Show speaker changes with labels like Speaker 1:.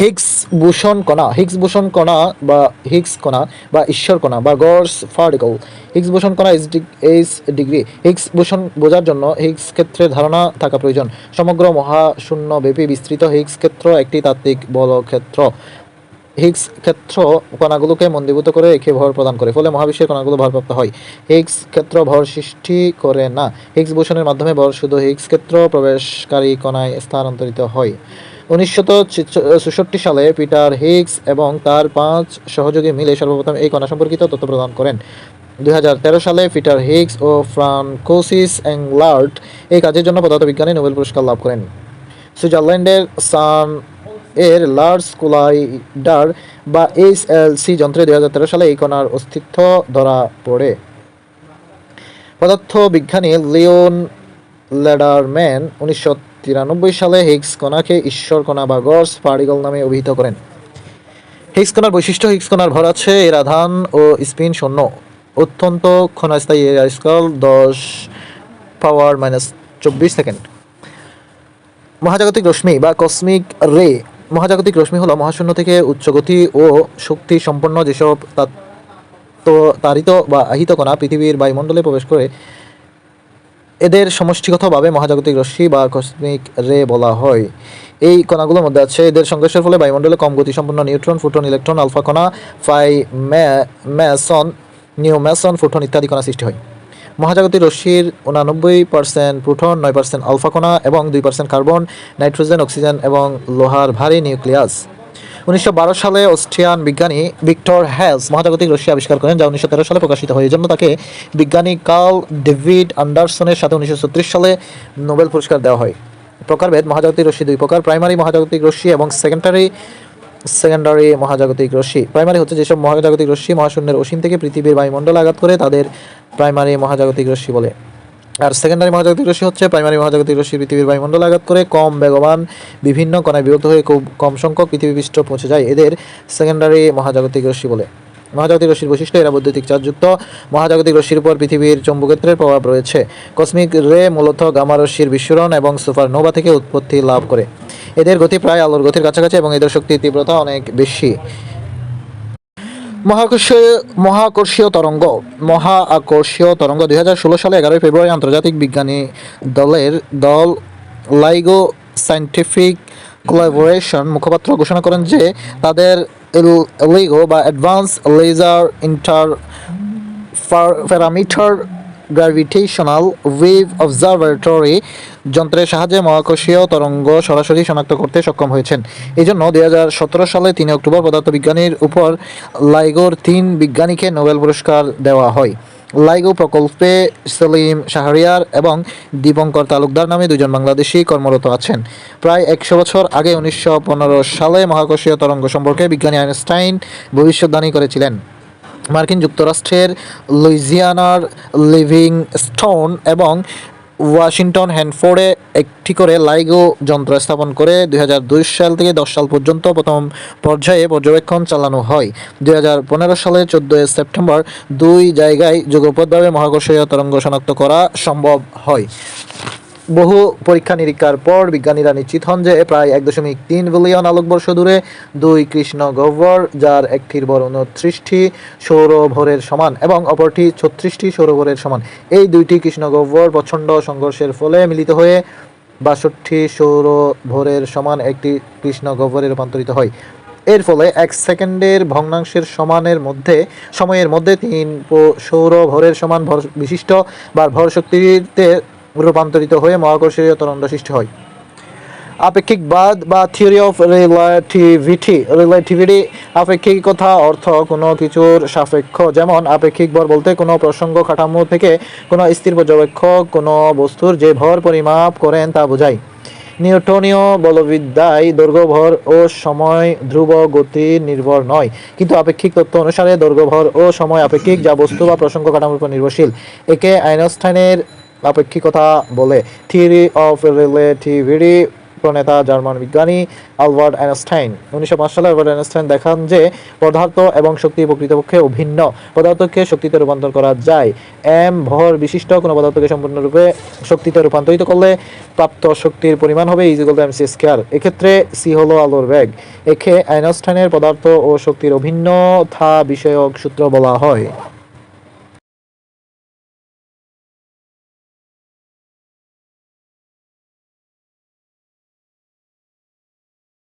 Speaker 1: Higgs boson কণা, Higgs boson কণা বা হিগস কণা বা ঈশ্বর কণা বা গডস পার্টিকল হিগস ভূষণ কণা is H degree Higgs boson বোঝার জন্য হিগস ক্ষেত্রের ধারণা থাকা প্রয়োজন। সমগ্র মহাশূন্য ব্যাপী বিস্তৃত হিগস ক্ষেত্র একটি তাত্ত্বিক বলক্ষেত্র। হিগস ক্ষেত্র কণাগুলোকে মন্দীভূত করে একে ভর প্রদান করে, ফলে মহাবিশ্বের কণাগুলো ভরপ্রাপ্ত হয়। হিগস ক্ষেত্র ভর সৃষ্টি করে না। হিগস ভূষণের মাধ্যমে ভর শুধু হিগস ক্ষেত্র প্রবেশকারী কণায় স্থানান্তরিত হয়। উনিশশো চৌষট্টি সালে পিটার হিগস এবং তার পাঁচ সহযোগী মিলে সর্বপ্রথম এই কণা সম্পর্কিত তথ্য প্রদান করেন। দু হাজার তেরো সালে পিটার হিগস ও ফ্রানকোসিস অ্যাংলার্ট এই কাজের জন্য পদার্থবিজ্ঞানে নোবেল পুরস্কার লাভ করেন। সুইজারল্যান্ডের সান এর লার্জ কোলাইডার বা এইচ এল সি যন্ত্রে দুই হাজার তেরো সালে এই কণার অস্তিত্ব ধরা পড়ে। পদার্থবিজ্ঞানী লিওন লেডারম্যান উনিশশো তিরানব্বই সালে হিগস কণাকে ঈশ্বর কণা বা গডস পার্টিকল নামে অভিহিত করেন। হিগস কণার বৈশিষ্ট্য, হিগস কণার ভর আছে এর আধান ও স্পিন শূন্য। অত্যন্ত ক্ষণস্থায়ী এর আয়ুষ্কাল দশ পাওয়ার মাইনাস চব্বিশ সেকেন্ড মহাজাগতিক রশ্মি বা কসমিক রে মহাজাগতিক রশ্মি হলো মহাশূন্য থেকে উচ্চগতি ও শক্তি সম্পন্ন যেসব তারিত বা আহিত কণা পৃথিবীর বায়ুমণ্ডলে প্রবেশ করে এদের সমষ্টিগতভাবে মহাজাগতিক রশ্মি বা কসমিক রে বলা হয়। এই কণাগুলোর মধ্যে আছে এদের সংঘর্ষের ফলে বায়ুমণ্ডলে কম গতিসম্পন্ন নিউট্রন, ফুটন, ইলেকট্রন, আলফা কণা, phi ma- meson mu meson photon ইত্যাদি কণা সৃষ্টি হয়। মহাজাগতিক রশ্মির উনানব্বই পার্সেন্ট প্রোটন, নয় পার্সেন্ট আলফা কণা এবং দুই পার্সেন্ট কার্বন, নাইট্রোজেন, অক্সিজেন এবং লোহার ভারী নিউক্লিয়াস। উনিশশো বারো সালে অস্ট্রিয়ান বিজ্ঞানী ভিক্টর হ্যালস মহাজাগতিক রশ্মি আবিষ্কার করেন, যা উনিশশো তেরো সালে প্রকাশিত হয় এই জন্য তাকে বিজ্ঞানী কার্ল ডেভিড আন্ডারসনের সাথে উনিশশো ছত্রিশ সালে নোবেল পুরস্কার দেওয়া হয়। প্রকারভেদ, মহাজাগতিক রশ্মি দুই প্রকার, প্রাইমারি মহাজাগতিক রশ্মি এবং সেকেন্ডারি সেকেন্ডারি মহাজাগতিক রশ্মি। প্রাইমারি হচ্ছে যেসব মহাজাগতিক রশ্মি মহাশূন্যের অসীম থেকে পৃথিবীর বায়ুমণ্ডল আঘাত করে, তাদের প্রাইমারি মহাজাগতিক রশ্মি বলে। আর সেকেন্ডারি মহাজাগতিক রশ্মি হচ্ছে প্রাইমারি মহাজাগতিক রশ্মি পৃথিবীর বায়ুমণ্ডলে আঘাত করে, কম বেগবান, বিভিন্ন কণায় বিভক্ত হয়ে খুব কম সংখ্যক পৃথিবী পৃষ্ঠ পৌঁছে যায়। এদের সেকেন্ডারি মহাজাগতিক রশ্মি বলে। মহাজাগতিক রশ্মির বৈশিষ্ট্য, এরা বৈদ্যুতিক চার্জযুক্ত মহাজাগতিক রশ্মির উপর পৃথিবীর চৌম্বকক্ষেত্রের প্রভাব রয়েছে। কসমিক রে মূলত গামা রশ্মির বিস্ফোরণ এবং সুপারনোভা থেকে উৎপত্তি লাভ করে। এদের গতি প্রায় আলোর গতির কাছাকাছি এবং এদের শক্তির তীব্রতা অনেক বেশি। মহাকর্ষীয় মহাকর্ষীয় তরঙ্গ। মহা আকর্ষীয় তরঙ্গ দু হাজার ষোলো সালে এগারোই ফেব্রুয়ারি আন্তর্জাতিক বিজ্ঞানী দলের দল লাইগো সায়েন্টিফিক কোলাবোরেশন মুখপাত্র ঘোষণা করেন যে তাদের লিগো বা advance laser interferometer gravitational wave observatory যন্ত্রের সাহায্যে মহাকর্ষীয় তরঙ্গ সরাসরি শনাক্ত করতে সক্ষম হয়েছেন। এই জন্য দু হাজার সতেরো সালে তিন অক্টোবর পদার্থবিজ্ঞানীর উপর লাইগোর তিন বিজ্ঞানীকে নোবেল পুরস্কার দেওয়া হয়। লাইগো প্রকল্পে সেলিম শাহরিয়ার এবং দীপঙ্কর তালুকদার নামে দুজন বাংলাদেশি কর্মরত আছেন। প্রায় একশো বছর আগে উনিশশো পনেরো সালে মহাকর্ষীয় তরঙ্গ সম্পর্কে বিজ্ঞানী আইনস্টাইন ভবিষ্যদ্বাণী করেছিলেন। মার্কিন যুক্তরাষ্ট্রের লুইজিয়ানার লিভিং স্টোন এবং ওয়াশিংটন হ্যান্ডফোর্ডে একটি করে লাইগো যন্ত্র স্থাপন করে দুই হাজার দুই সাল থেকে দশ সাল পর্যন্ত প্রথম পর্যায়ে পর্যবেক্ষণ চালানো হয়। দুই সালের চোদ্দোই সেপ্টেম্বর দুই জায়গায় যুগপথভাবে মহাকর্ষীয় তরঙ্গ শনাক্ত করা সম্ভব হয়। বহু পরীক্ষা নিরীক্ষার পর বিজ্ঞানীরা নিশ্চিত হন যে প্রায় এক দশমিক তিন বিলিয়ন আলোকবর্ষ দূরে দুই কৃষ্ণ গহ্বর, যার একটির বড় উনত্রিশটি সৌরভরের সমান এবং অপরটি ছত্রিশটি সৌরভরের সমান। এই দুইটি কৃষ্ণ গহ্বর প্রচণ্ড সংঘর্ষের ফলে মিলিত হয়ে বাষট্টি সৌরভরের সমান একটি কৃষ্ণ গহ্বরে রূপান্তরিত হয়। এর ফলে এক সেকেন্ডের ভগ্নাংশের সমানের মধ্যে, সময়ের মধ্যে তিন প- সৌরভরের সমান ভর বিশিষ্ট বা ভর শক্তিতে রূপান্তরিত হয়ে মহাকর্ষীয় তরঙ্গ সৃষ্টি হয়। আপেক্ষিকবাদ বা থিওরি অফ রিলেটিভিটি রিলেটিভিটি আপেক্ষিকতা অর্থ কোনো কিছুর সাপেক্ষ। যেমন আপেক্ষিক ভর বলতে কোনো প্রসঙ্গ কাঠামো থেকে কোনো স্থির পর্যবেক্ষক কোনো বস্তুর যে ভর পরিমাপ করেন তা বোঝায়। নিউটনীয় বলবিদ্যায় দৈর্ঘ্য ভর ও সময় ধ্রুব গতি নির্ভর নয়। কিন্তু আপেক্ষিক তত্ত্ব অনুসারে দৈর্ঘ্য ভর ও সময় আপেক্ষিক যা বস্তু বা প্রসঙ্গ কাঠামোর উপর নির্ভরশীল। একে আইনস্টাইনের আপেক্ষিকতা বলে। থিওরি অফ রিলেটিভিটি প্রণেতা, জার্মান বিজ্ঞানী আলবার্ট আইনস্টাইন। উনিশশো পাঁচ সালে আলবার্ট আইনস্টাইন দেখান যে পদার্থ এবং শক্তি প্রকৃতপক্ষে অভিন্ন। পদার্থকে শক্তিতে রূপান্তর করা যায়। এম ভর বিশিষ্ট কোনো পদার্থকে সম্পূর্ণরূপে শক্তিতে রূপান্তরিত করলে প্রাপ্ত শক্তির পরিমাণ হবে equal to M C square এক্ষেত্রে সি হলো আলোর ব্যাগ একে আইনস্টাইনের পদার্থ ও শক্তির অভিন্নতা বিষয়ক সূত্র বলা হয়।